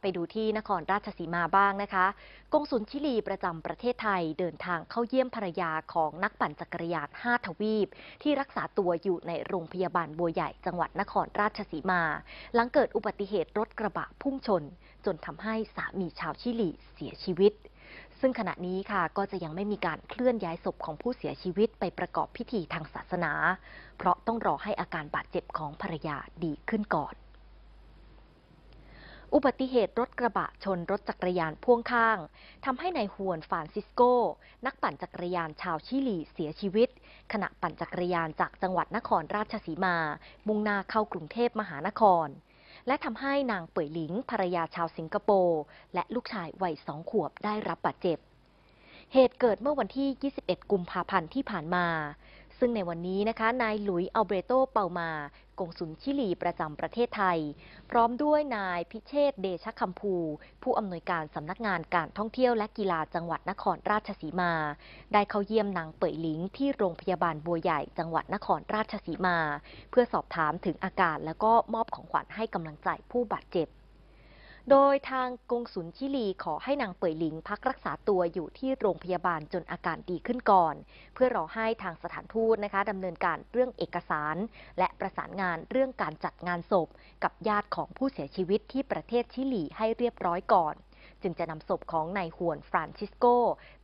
ไปดูที่นครราชสีมาบ้างนะคะ กงสุลชิลีประจำประเทศไทยเดินทางเข้าเยี่ยมภรรยาของนักปั่นจักรยาน 5 ทวีป ที่รักษาตัวอยู่ในโรงพยาบาลบัวใหญ่จังหวัดนครราชสีมา หลังเกิดอุบัติเหตุรถกระบะพุ่งชน จนทำให้สามีชาวชิลีเสียชีวิตซึ่งขณะนี้ค่ะก็จะยังไม่มีการเคลื่อนย้ายศพของผู้เสียชีวิตไปประกอบพิธีทางศาสนา เพราะต้องรอให้อาการบาดเจ็บของภรรยาดีขึ้นก่อน อุบัติเหตุรถกระบะชนรถจักรยานพ่วงข้างทำให้นายฮวนฟานซิสโก นักปั่นจักรยานชาวชิลีเสียชีวิต ขณะปั่นจักรยานจากจังหวัดนครราชสีมา มุ่งหน้าเข้ากรุงเทพมหานคร และทำให้นางเป่ยหลิงภรรยาชาวสิงคโปร์และลูกชายวัยสองขวบได้รับบาดเจ็บ เหตุเกิดเมื่อวันที่ 21 กุมภาพันธ์ที่ผ่านมา ซึ่งในวันนี้นะคะ นายหลุยอัลเบรโตเปามากงสุลชิลีประจำประเทศไทย พร้อมด้วยนายพิเชษเดชคัมพู ผู้อำนวยการสำนักงานการท่องเที่ยวและกีฬาจังหวัดนครราชสีมา ได้เข้าเยี่ยมนางเป่ยหลิงที่โรงพยาบาลบัวใหญ่จังหวัดนครราชสีมา เพื่อสอบถามถึงอาการแล้วก็มอบของขวัญให้กำลังใจผู้บาดเจ็บ โดยทางกงสุลชิลีขอให้นางเป่ยหลิงพักรักษาตัวอยู่ที่โรงพยาบาลจนอาการดีขึ้นก่อน เพื่อรอให้ทางสถานทูตนะคะดำเนินการเรื่องเอกสาร และประสานงานเรื่องการจัดงานศพ กับญาติของผู้เสียชีวิตที่ประเทศชิลีให้เรียบร้อยก่อน จึงจะนำศพของนายฮวนฟรานซิสโก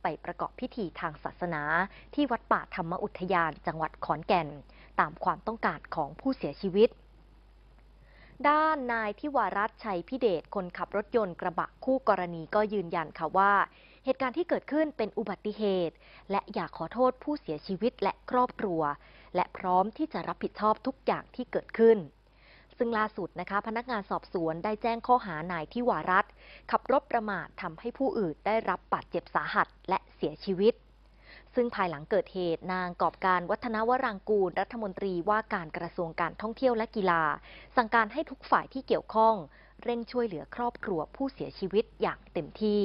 ไปประกอบพิธีทางศาสนา ที่วัดป่าธรรมอุทยานจังหวัดขอนแก่น ตามความต้องการของผู้เสียชีวิต ด้านนายทิวารัตชัยพิเดชคนขับรถยนต์กระบะคู่กรณีก็ยืนยันค่ะว่า เหตุการณ์ที่เกิดขึ้นเป็นอุบัติเหตุ และอยากขอโทษผู้เสียชีวิตและครอบครัว และพร้อมที่จะรับผิดชอบทุกอย่างที่เกิดขึ้น ซึ่งล่าสุดนะคะพนักงานสอบสวนได้แจ้งข้อหานายทิวารัตขับรถประมาททำให้ผู้อื่นได้รับบาดเจ็บสาหัสและเสียชีวิต ซึ่งภายหลังเกิดเหตุนางกอบการวัฒนวรางกูล รัฐมนตรีว่าการกระทรวงการท่องเที่ยวและกีฬา สั่งการให้ทุกฝ่ายที่เกี่ยวข้อง เร่งช่วยเหลือครอบครัวผู้เสียชีวิตอย่างเต็มที่